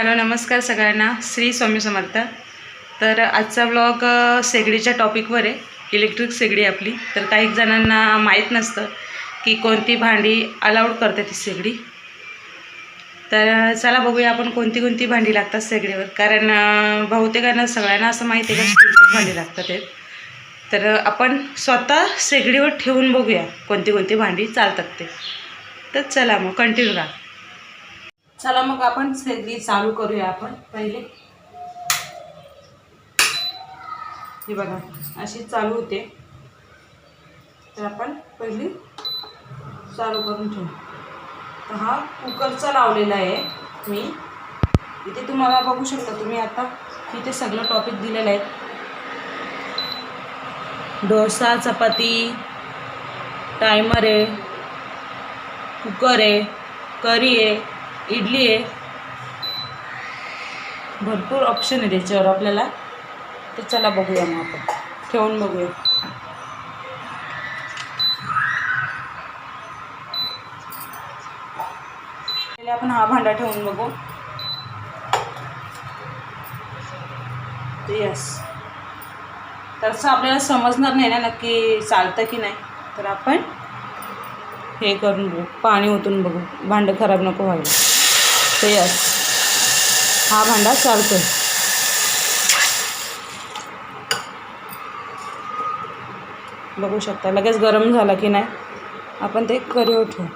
Hello नमस्कार सगळ्यांना. श्री स्वामी समर्थ. तर आजचा ब्लॉग शेगडीच्या टॉपिकवर आहे. इलेक्ट्रिक शेगडी आपली. तर काही जणांना माहीत नसतं की कोणती भांडी अलाउड करते ती शेगडी. तर चला बघूया आपण कोणती कोणती भांडी लागतात शेगडीवर. कारण बहुतेकांना सगळ्यांना असं माहिती आहे का कोणती भांडी लागतात ते तर आपण स्वतः शेगडीवर ठेवून बघूया कोणती कोणती भांडी चालतात ते. तर चला मग कंटिन्यू राहा. चला मग आपण शेगडी चालू करूया आपण पहिले. हे बघा अशी चालू होते. तर आपण पहिली चालू करून ठेवू. तर हा कुकरचा लावलेला आहे मी. इथे तुम्हाला बघू शकता तुम्ही आता इथे सगळं टॉपिक दिलेलं आहे. डोसा चपाती टायमर आहे कुकर आहे करी आहे. इडली आहे. भरपूर ऑप्शन आहे त्याच्यावर आपल्याला. तर चला बघूया मग आपण. ठेवून बघूया. पहिले आपण हा भांडा ठेवून बघू. यस तसं आपल्याला समजणार नाही ना नक्की चालतं की नाही. तर आपण हे करून बघू. पाणी ओतून बघू. भांडं खराब नको व्हायला. तर यस. हा भांडा चालतोय. बघू शकता लगेच गरम झाला की नाही. आपण ते करू ठेवू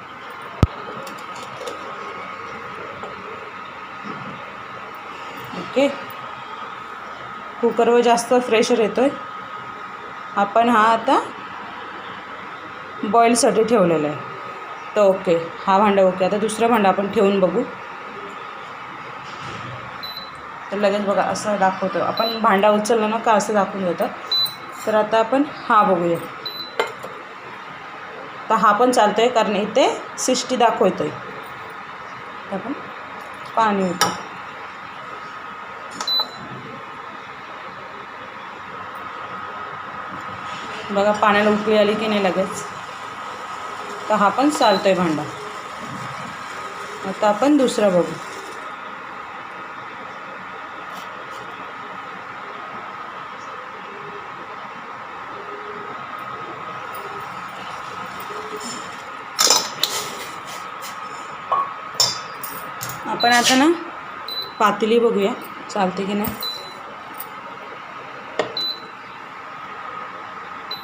ओके. कुकरवर जास्त फ्रेशर येतो आहे आपण हा आता बॉईलसाठी ठेवलेला आहे. तर ओके हा भांडा ओके. आता दुसरं भांडं आपण ठेवून बघू. तर लगेच बघा असं दाखवतो. आपण भांडा उचललं ना का असं दाखवून देतं. तर आता आपण हा बघूया. तर हा पण चालतो आहे कारण इथे सिष्टी दाखवतो आहे आपण पाणी होतं बघा पाण्याला उकळी आली की नाही लगेच. तर हा पण चालतो आहे भांडा. आता आपण दुसरा बघू. आपण आता ना पातेली बघूया. चालते की नाही?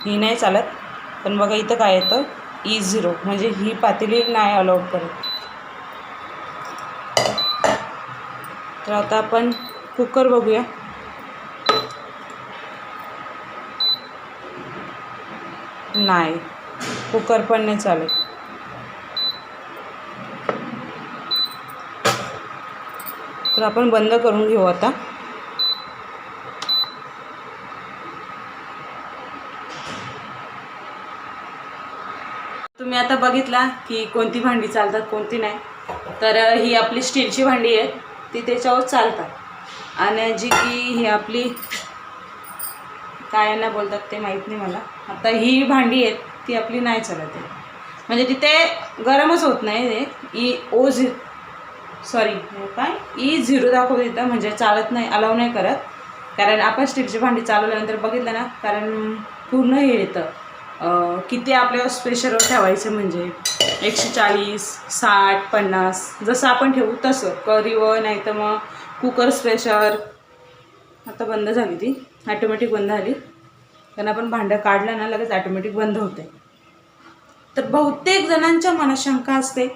ही नाही चालत. पण बघा इथं काय येतं? E ई झिरो म्हणजे ही पातेली नाही अलाउड करत. तर आता आपण कुकर बघूया. नाही. कुकर पण नाही चालत. तर आपण बंद करून घेऊ आता. तुम्ही आता बघितला की कोणती भांडी चालतात कोणती नाही. तर ही आपली स्टीलची भांडी आहे ती त्याच्यावर चालतात. आणि जी की ही आपली काय ना बोलतात ते माहीत नाही मला. आता ही भांडी आहेत ती आपली नाही चालत आहे. म्हणजे तिथे गरमच होत नाही ते ई सॉरी हो काय ई e झिरो दाखवत येतं म्हणजे चालत नाही अलाव नाही करत. कारण आपण स्टीलची भांडी चालवल्यानंतर बघितलं ना कारण पूर्ण हे येतं. किती आपल्यावर स्पेशरवर ठेवायचं म्हणजे? एकशे चाळीस साठ पन्नास जसं आपण ठेवू तसं. करीवर नाही तर मग कुकर स्पेशर आता बंद झाली ती. ॲटोमॅटिक बंद झाली. कारण आपण भांडं काढलं ना लगेच ॲटोमॅटिक बंद होते. तर बहुतेक जणांच्या मनात शंका असते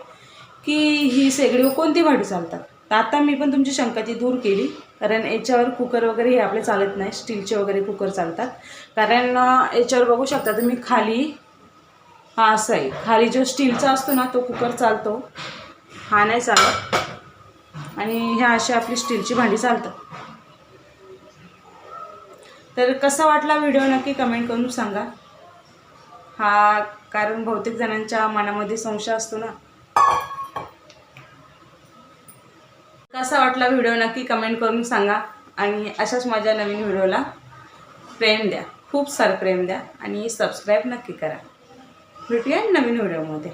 की ही शेगडीवर कोणती भांडी चालतात? तर आता मी पण तुमची शंका ती दूर केली. कारण याच्यावर कुकर वगैरे हे आपले चालत नाही. स्टीलचे वगैरे कुकर चालतात. कारण याच्यावर बघू शकता तुम्ही खाली हा असं आहे. खाली जो स्टीलचा असतो ना तो कुकर चालतो. हा नाही चालत. आणि ह्या अशी आपली स्टीलची भांडी चालतात. तर कसा वाटला व्हिडिओ नक्की कमेंट करून सांगा. हा कारण बहुतेक जणांच्या मनामध्ये संशय असतो ना. कसा वाटला व्हिडिओ नक्की कमेंट करून सांगा. आणि अशाच माझ्या नवीन व्हिडिओला प्रेम द्या. खूप सारं प्रेम द्या आणि सबस्क्राईब नक्की करा. भेटूया नवीन व्हिडिओमध्ये.